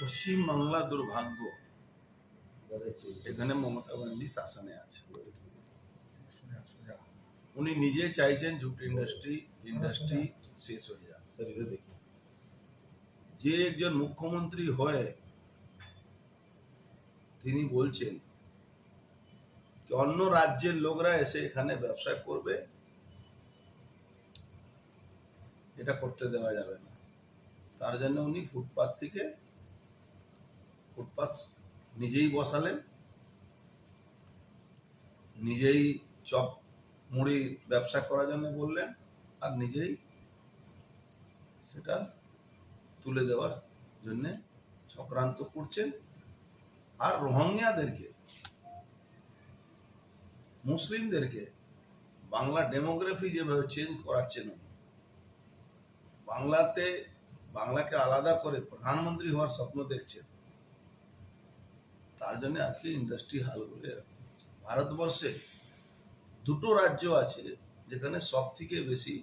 পশ্চিমবাংলা দুর্ভাগ্য। এখানে মমতা ব্যানার্জি শাসনে আছে। উনি নিজে চাইছেন জুট ইন্ডাস্ট্রি ইন্ডাস্ট্রি শেষ হয়ে যাক। যে একজন মুখ্যমন্ত্রী হয়ে তিনি বলছেন অন্য রাজ্যের লোকরা এসে এখানে ব্যবসা করবে এটা করতে দেওয়া যাবে না। তার জন্য উনি ফুটপাত থেকে ফুটপাত নিজেই বসালেন, নিজেই চপ মুড়ি ব্যবসা করার জন্য বললেন আর নিজেই সেটা তুলে দেওয়ার জন্য চক্রান্ত করছেন। আর রোহিঙ্গাদেরকে, মুসলিমদেরকে বাংলা ডেমোগ্রাফি যেভাবে চেঞ্জ করাচ্ছেন বাংলাতে, বাংলাকে আলাদা করে প্রধানমন্ত্রী হওয়ার স্বপ্ন দেখছেন। তার জন্য আজকে ইন্ডাস্ট্রি হাল বলে এরকম ভারতবর্ষে দুটো রাজ্য আছে যেখানে সব থেকে বেশি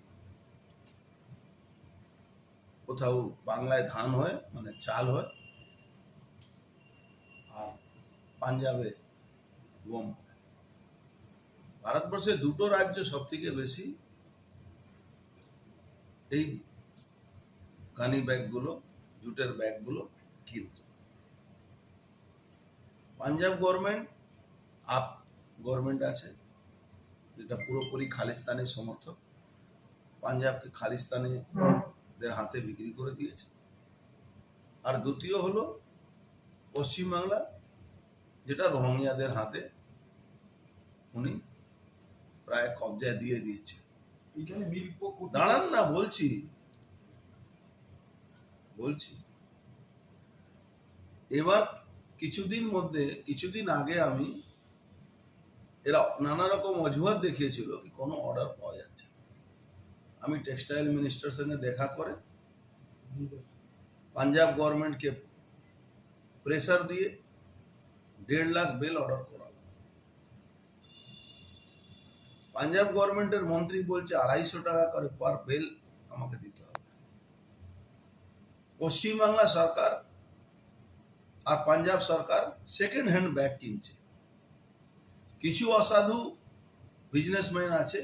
কোথাও বাংলায় ধান হয় মানে চাল হয়, আর পাঞ্জাবে গম হয়। ভারতবর্ষে দুটো রাজ্য সব থেকে বেশি এই গানি ব্যাগগুলো জুটের ব্যাগগুলো কিনত। পাঞ্জাব গভর্নমেন্ট আপ গভর্নমেন্ট আছে যেটা পুরোপুরি খালিস্তানের সমর্থক। পাঞ্জাবকে খালিস্তানিদের হাতে বিক্রি করে দিয়েছে। আর দ্বিতীয় হলো পশ্চিমবাংলা যেটা রোহিঙ্গাদের হাতে উনি প্রায় কবজায় দিয়ে দিয়েছে। দাঁড়ান না বলছি। বলছি। এবার কিছুদিন মধ্যে, কিছুদিন আগে আমি এরা নানা রকম অজুহাত দেখিয়েছিল কি কোনো অর্ডার পাওয়া যাচ্ছে আমি টেক্সটাইল মিনিস্টার সঙ্গে দেখা করে পাঞ্জাব গভর্নমেন্টকে প্রেসার দিয়ে দেড় লাখ বেল অর্ডার করালাম। পাঞ্জাব গভর্নমেন্টের মন্ত্রী বলছে, আড়াইশো টাকা করে পার বেল আমাকে দিতে হবে। পশ্চিমবাংলা সরকার আর পাঞ্জাব সরকার সেকেন্ড হ্যান্ড ব্যাগ কিনছে। কিছু অসাধু বিজনেসম্যান আছে,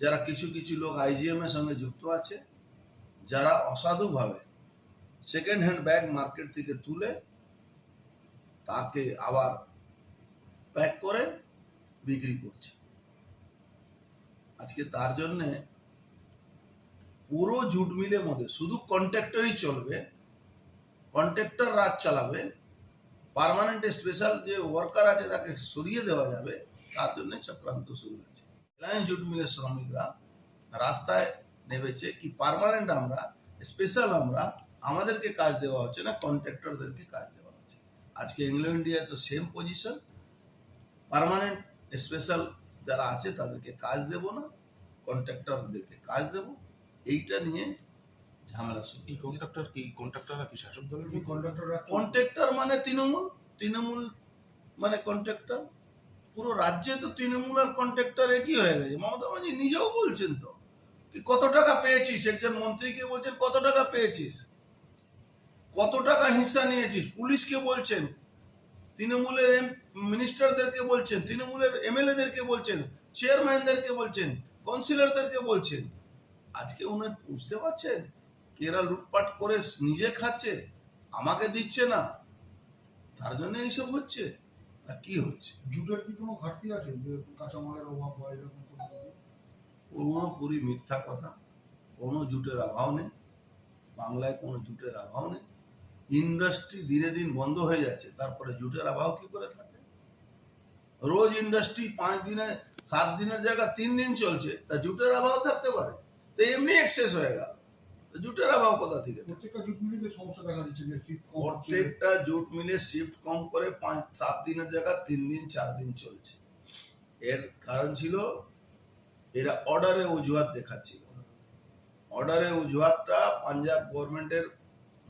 যারা কিছু কিছু লোক আইজিএম এর সঙ্গে যুক্ত আছে, যারা অসাধুভাবে সেকেন্ড হ্যান্ড ব্যাগ মার্কেট থেকে তুলে তাকে আবার প্যাক করে বিক্রি করছে। আজকে তার জন্যে পুরো জুট মিলের মধ্যে, শুধু কন্ট্রাক্টরই চলবে কন্ট্রাক্টর রাজ চালাবে পার্মানেন্ট স্পেশাল যে ওয়ার্কার আছে তাকে সরিয়ে দেওয়া যাবে তার জন্য চক্রান্ত শুরু হয়েছে রিলায়েন্স জুট মিলের শ্রমিকরা রাস্তায় নেমেছে কি পার্মানেন্ট আমরা স্পেশাল আমরা আমাদেরকে কাজ দেওয়া হচ্ছে না কন্ট্রাক্টরদেরকে কাজ দেওয়া হচ্ছে আজকে ইংল্যান্ড ইন্ডিয়া তো সেম পজিশন পার্মানেন্ট স্পেশাল যারা আছে তাদেরকে কাজ দেব না কন্ট্রাক্টরদেরকে কাজ দেব এইটা নিয়ে ঝামেলা শুরু এই কন্ট্রাক্টর কি? কন্ট্রাক্টররা কি শাসক দলের লোক? কন্ডাক্টররা কন্ট্রাক্টর মানে তৃণমূল? তৃণমূল মানে কন্ট্রাক্টর পুরো রাজ্যে তো তৃণমূল আর কন্ট্রাক্টর একই হয়ে গেছে। মমতা নিজেও বলছেন তো কি কত টাকা পেয়েছিস? একজন মন্ত্রীকে বলছেন কত টাকা পেয়েছিস? কত টাকা হিস্সা নিয়েছিস? পুলিশকে বলছেন তৃণমূলের মিনিস্টারদেরকে বলছেন তৃণমূলের এমএলএদেরকে বলছেন চেয়ারম্যানদেরকে বলছেন কাউন্সিলরদেরকে বলছেন। আজকে উনি বুঝতে পারছেন? এরা লুটপাট করে নিজে খাচ্ছে? আমাকে দিচ্ছে না। তার জন্য এইসব হচ্ছে? তা কি হচ্ছে? জুটের কি কোনো ঘাটতি আছে যে কাঁচামালের অভাব বা এরকম পুরোপুরি মিথ্যা কথা। কোনো জুটের অভাব নেই। বাংলায় কোনো জুটের অভাব নেই। ইন্ডাস্ট্রি দিনে দিন বন্ধ হয়ে যাচ্ছে। তারপরে জুটের অভাব কি করে থাকে? রোজ ইন্ডাস্ট্রি পাঁচ দিনে সাত দিনের জায়গা তিন দিন চলছে। তা জুটের অভাব থাকতে পারে। তো এমনি এক্সেস হয়ে গেল। জুটের অভাব কোথা থেকে প্রত্যেকটা জুট মিলে শিফট কম করে পাঁচ সাত দিনের জায়গা তিন দিন চার দিন চলছে। এর কারণ ছিল এরা অর্ডারে অজুহাত দেখাচ্ছিল। অর্ডারে অজুহাতটা পাঞ্জাব গভর্নমেন্টের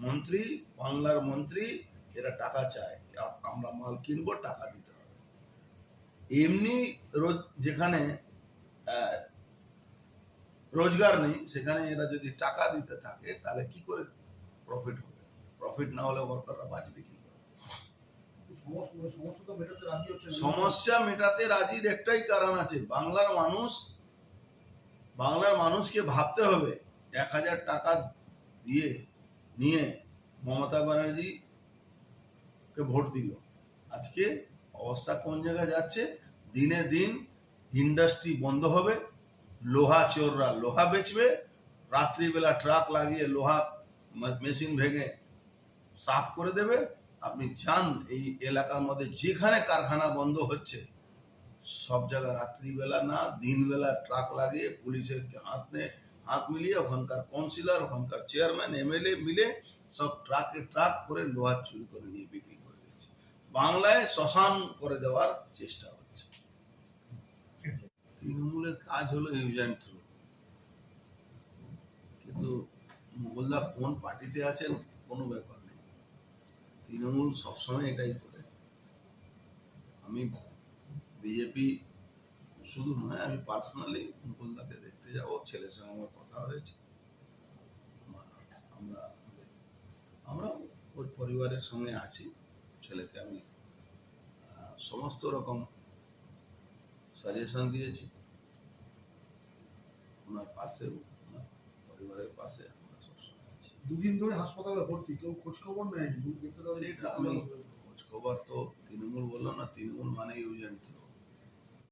মন্ত্রী বাংলার মন্ত্রী এরা টাকা চায়। আমরা মাল কিনবো টাকা দিতে হবে। এমনি রোজ যেখানে রোজগার নেই সেখানে এরা যদি টাকা দিতে থাকে তাহলে কি করে প্রফিট হবে প্রফিট না হলে ওয়ার্কাররা বাঁচবে কি করে? সমস্যা সমস্যা মেটাতে রাজি হচ্ছে না। সমস্যা মেটাতে রাজির একটাই কারণ আছে বাংলার মানুষ বাংলার মানুষকে ভাবতে হবে এক হাজার টাকা দিয়ে নিয়ে মমতা ব্যানার্জি কে ভোট দিল আজকে অবস্থা কোন জায়গায় যাচ্ছে দিনে দিন ইন্ডাস্ট্রি বন্ধ হবে লোহা চোররা লোহা বেচবে, রাত্রিবেলা ট্রাক লাগিয়ে লোহা মেশিন ভেঙে সাফ করে দেবে। আপনি যান এই এলাকার মধ্যে, যেখানে কারখানা বন্ধ হচ্ছে, সব জায়গায় রাত্রিবেলা না, দিনবেলা ট্রাক লাগিয়ে পুলিশের হাত নিয়ে হাত মিলিয়ে ওখানকার কাউন্সিলর, ওখানকার চেয়ারম্যান, এমএলএ মিলে সব ট্রাকে ট্রাক করে লোহার চুরি করে নিয়ে বিক্রি করে দিচ্ছে বাংলায় শ্মশান করে দেওয়ার চেষ্টা তৃণমূলের কাজ হলো ইউজ অ্যান্ড থ্রো। কিন্তু মোগলদা কোন পার্টিতে আছেন কোনো ব্যাপার নেই। তৃণমূল সবসময় এটাই করে। আমি বিজেপি শুধু নয়, আমি পার্সোনালি মুকুলদাকে দেখতে যাব, ছেলের সঙ্গে আমার কথা হয়েছে। আমার, আমরা ওর পরিবারের সঙ্গে আছি, ছেলেকে আমি সমস্ত রকম সাজেশন দিয়েছি। ওনার পাশে ওনার পরিবারের পাশে আমরা সবসময় আছি। দুদিন ধরে হাসপাতালে ভর্তি কেউ খোঁজ খবর নেয়নি সেটা আমি খোঁজ খবর তো তৃণমূল বললাম না তৃণমূল মানে ইউজেন্ট